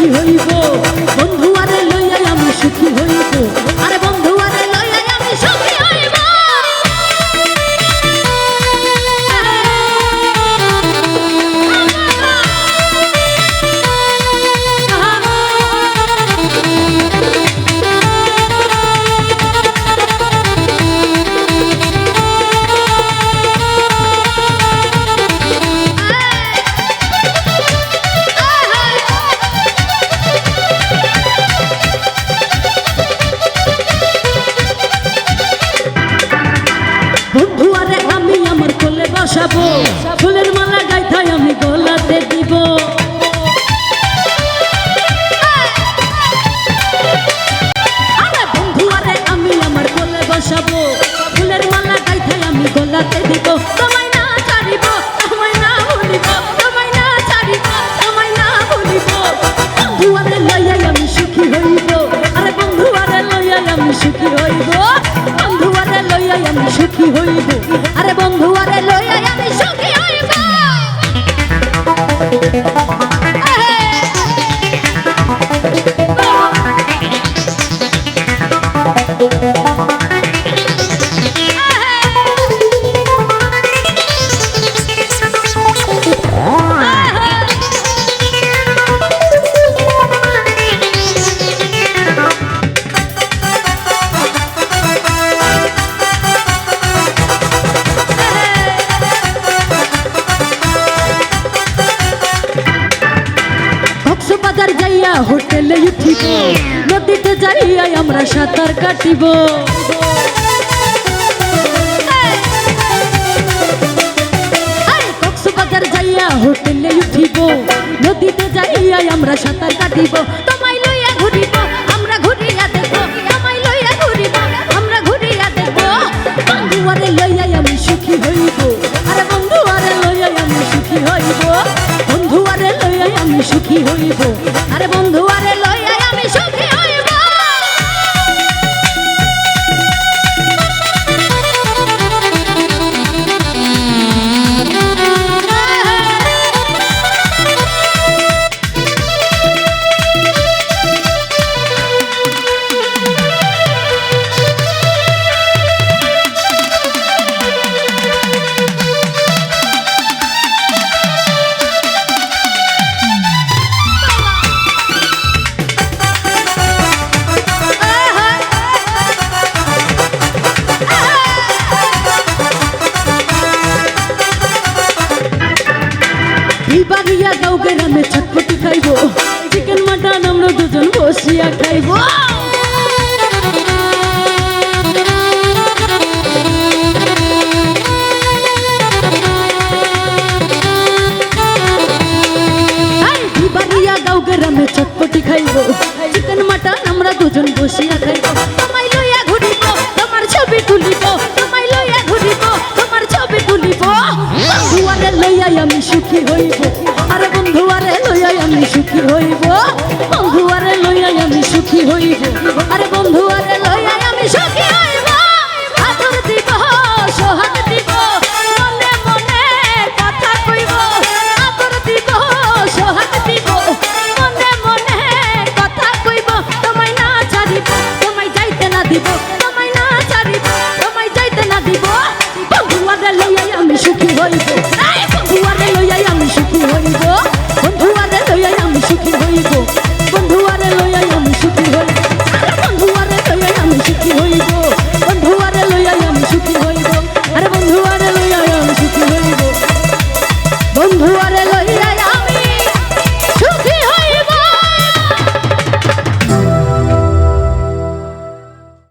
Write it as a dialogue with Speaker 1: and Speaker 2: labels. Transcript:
Speaker 1: সুখী হইব বন্ধু আরে বসাবো। ফুলের মালা গাইথাই আমি গলাতে দিব। বন্ধু, আরে আমি আমার কোলে বসাবো। ফুলের মালা গাইথাই আমি গলাতে দিব। কক্সবাজার যাইয়া হোটেলে উঠিব নদীতে যাইয়া আমরা সাঁতার কাটিব। কক্সবাজার যাইয়া হোটেলে উঠিব। নদীতে যাইয়া আমরা সাঁতার কাটিব। তোমায় লইয়া ঘুরিব, আমরা ঘুরিয়া দেখব। তোমায় লইয়া ঘুরিব, আমরা ঘুরিয়া দেখব। বন্ধু আরে লইয়াই আমি সুখী হইব। আরে বন্ধু আরে লইয়াই আমি সুখী হইব। বন্ধু আরে লইয়াই আমি সুখী হইব। আরে বন্ধু গ্রামে চটপটি খাইব। চিকেন, মাটন, আমরা দুজন বসিয়া খাইব। গ্রামে চটপটি খাইব। চিকেন, মাটন, আমরা দুজন বসিয়া খাইব। হইব। বন্ধু আরে লইয়াই আমি সুখী হইব।